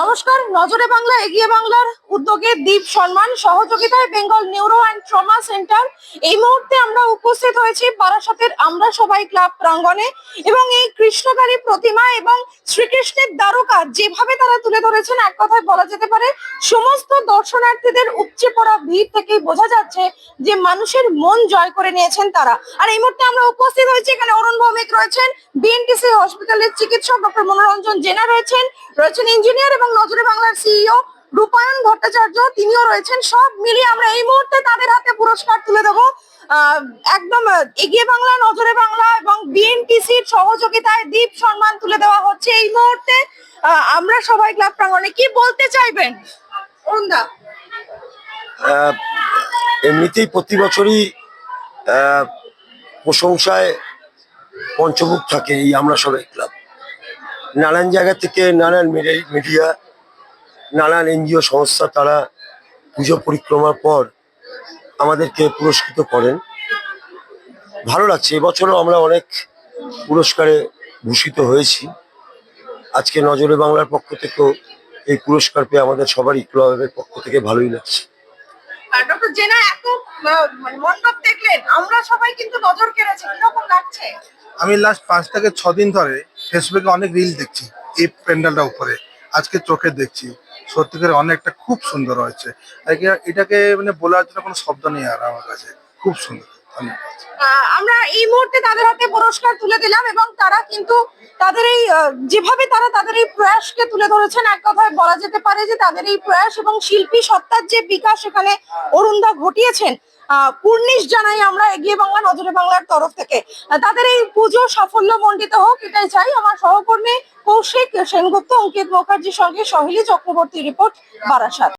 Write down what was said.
নমস্কার, নজরে বাংলা, এগিয়ে বাংলার উদ্যোগে দ্বীপ সম্মান, সহযোগিতায় Bengal neuro and trauma centre. এই মুহূর্তে আমরা উপস্থিত হয়েছি বারাসাতের আমরা সবাই ক্লাব প্রাঙ্গণে এবং এই কৃষ্ণকালী প্রতিমা এবং শ্রীকৃষ্ণের দ্বারকা যেভাবে তারা তুলে ধরেছেন, এক কথায় বলা যেতে পারে, সমস্ত দর্শনার্থীদের উপচে পড়া ভিড় থেকেই বোঝা যাচ্ছে যে মানুষের মন জয় করে নিয়েছেন তারা। আর এই মুহূর্তে আমরা উপস্থিত হয়েছি, এখানে অরুণ ভৌমিক রয়েছেন, বিএনটিসি হসপিটালের চিকিৎসক ডক্টর মনোরঞ্জন জেনা রয়েছেন রয়েছেন ইঞ্জিনিয়ার এবং নজরে বাংলার সিইও রূপায়ণ ভট্টাচার্য, তিনিও রয়েছেন। সব মিলিয়ে আমরা এই মুহূর্তে তাদের হাতে পুরস্কার তুলে দেবো। একদম এগিয়ে বাংলা, নজরে বাংলা এবং বিএনটিসির সহযোগিতায় দ্বীপ সম্মান তুলে দেওয়া হচ্ছে এই মুহূর্তে। আমরা সবাই ক্লাব প্রাঙ্গণে কি বলতে চাইবেন? অরুণদা। এমনিতেই প্রতি বছরই প্রশংসায় পঞ্চমুখ থাকে এই আমরা সবাই নানান জায়গা থেকে নানান মিডি- মিডিয়া নানান এনজিও সংস্থা তারা পুজো পরিক্রমার পর আমাদেরকে পুরস্কৃত করেন। ভালো লাগছে। এবছরও আমরা অনেক পুরস্কারে ভূষিত হয়েছি। আজকে নজরে বাংলার পক্ষ থেকেও এই পুরস্কার পেয়ে আমাদের সবারই ক্লাবের পক্ষ থেকে ভালোই লাগছে। ডক্টর জেনা এত মানে মণ্ডপ দেখলেন আমরা সবাই কিন্তু নজর কেড়েছি। কীরকম লাগছে? আমি লাস্ট পাঁচ থেকে ছ দিন ধরে ফেসবুকে অনেক রিল দেখছি, এই প্যান্ডেলটা উপরে, আজকে চোখে দেখছি। সত্যিকারে অনেকটা খুব সুন্দর হয়েছে। এটাকে মানে বলার জন্য কোনো শব্দ নেই আর আমার কাছে। খুব সুন্দর। আমরা এই মুহূর্তে তাদের হাতে পুরস্কার তুলে দিলাম এবং তারা কিন্তু তাদের এই যেভাবে তারা তাদের এই প্রয়াসকে তুলে ধরেছেন, এক কথায় বলা যেতে পারে যে তাদের এই প্রয়াস এবং শিল্পী সত্তার যে বিকাশ এখানে অরুণদা ঘটিয়েছেন কুর্নিশ জানাই আমরা এগিয়ে বাংলা, নজরে বাংলার তরফ থেকে। তাদের এই পুজো সাফল্য মণ্ডিত হোক, এটাই চাই। আমার সহকর্মী কৌশিক সেনগুপ্ত, অঙ্কিত মুখার্জির সঙ্গে সহেলি চক্রবর্তী রিপোর্ট বারাসাত।